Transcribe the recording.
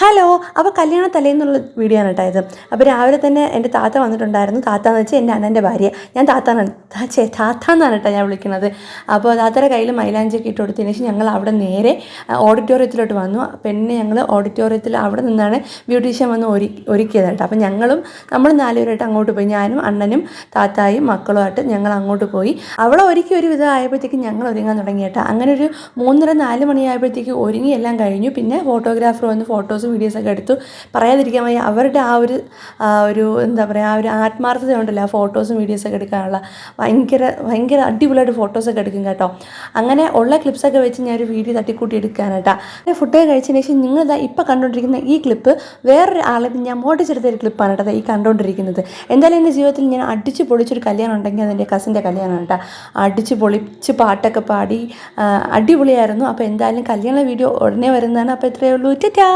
Hello അപ്പോൾ കല്യാണ തലേന്നുള്ള video ആണ് കേട്ടോ ഇത്. അപ്പോൾ രാവിലെ തന്നെ എന്റെ താത്ത വന്നിട്ടുണ്ടായിരുന്നു. താത്ത എന്ന് വെച്ചാൽ എന്റെ അണ്ണന്റെ ഭാര്യ. ഞാൻ താത്താന്നാണ് ചേ താത്ത എന്നാണ് കേട്ടോ ഞാൻ വിളിക്കുന്നത് അപ്പോൾ താത്തയുടെ കയ്യിൽ മൈലാഞ്ചിയൊക്കെ ഇട്ട് കൊടുത്തതിന് ശേഷം ഞങ്ങൾ അവിടെ നേരെ ഓഡിറ്റോറിയത്തിലോട്ട് വന്നു. പിന്നെ ഞങ്ങൾ ഓഡിറ്റോറിയത്തിൽ അവിടെ നിന്നാണ് ബ്യൂട്ടീഷ്യൻ വന്ന് ഒരു ഒരുക്കിയത് കേട്ടോ അപ്പോൾ ഞങ്ങളും നമ്മൾ നാലുപേരായിട്ട് അങ്ങോട്ട് പോയി. ഞാനും അണ്ണനും താത്തായും മക്കളുമായിട്ട് ഞങ്ങൾ അങ്ങോട്ട് പോയി. അവളെ ഒരുക്കി ഒരു വിധം ആയപ്പോഴത്തേക്കും ഞങ്ങൾ ഒരുങ്ങാൻ തുടങ്ങി കേട്ടോ അങ്ങനെ ഒരു മൂന്നര നാല് മണിയായപ്പോഴത്തേക്ക് ഒരുങ്ങി എല്ലാം കഴിഞ്ഞു. പിന്നെ ഫോട്ടോഗ്രാഫർ വന്ന് ഫോട്ടോസും വീഡിയോസൊക്കെ എടുത്തു. പറയാതിരിക്കാൻ വയ്യ അവരുടെ ആ ഒരു ഒരു എന്താ പറയുക ആ ഒരു ആത്മാർത്ഥത ഉണ്ടല്ലോ ആ ഫോട്ടോസും വീഡിയോസൊക്കെ എടുക്കാനുള്ള. ഭയങ്കര ഭയങ്കര അടിപൊളിയായിട്ട് ഫോട്ടോസൊക്കെ എടുക്കും കേട്ടോ. അങ്ങനെ ഉള്ള ക്ലിപ്സൊക്കെ വെച്ച് ഒരു വീഡിയോ തട്ടിക്കൂട്ടി എടുക്കാനായിട്ടാ. ഫുഡ് കഴിച്ചതിന് ശേഷം നിങ്ങൾ ഇപ്പോൾ കണ്ടുകൊണ്ടിരിക്കുന്ന ഈ ക്ലിപ്പ് വേറൊരു ആളെ ഞാൻ മോട്ടിച്ചെടുത്ത ഒരു ക്ലിപ്പാണ് കേട്ടോ ഈ കണ്ടുകൊണ്ടിരിക്കുന്നത് എന്തായാലും എന്റെ ജീവിതത്തിൽ ഞാൻ അടിച്ച് പൊളിച്ചൊരു കല്യാണം ഉണ്ടെങ്കിൽ അതെന്റെ കസിന്റെ കല്യാണം കേട്ടോ അടിച്ച് പൊളിച്ച് പാട്ടൊക്കെ പാടി അടിപൊളിയായിരുന്നു. അപ്പോൾ എന്തായാലും കല്യാണ വീഡിയോ ഉടനെ വരുന്നതാണ്. അപ്പോൾ ഇത്രയേ ഉള്ളൂ. ടാ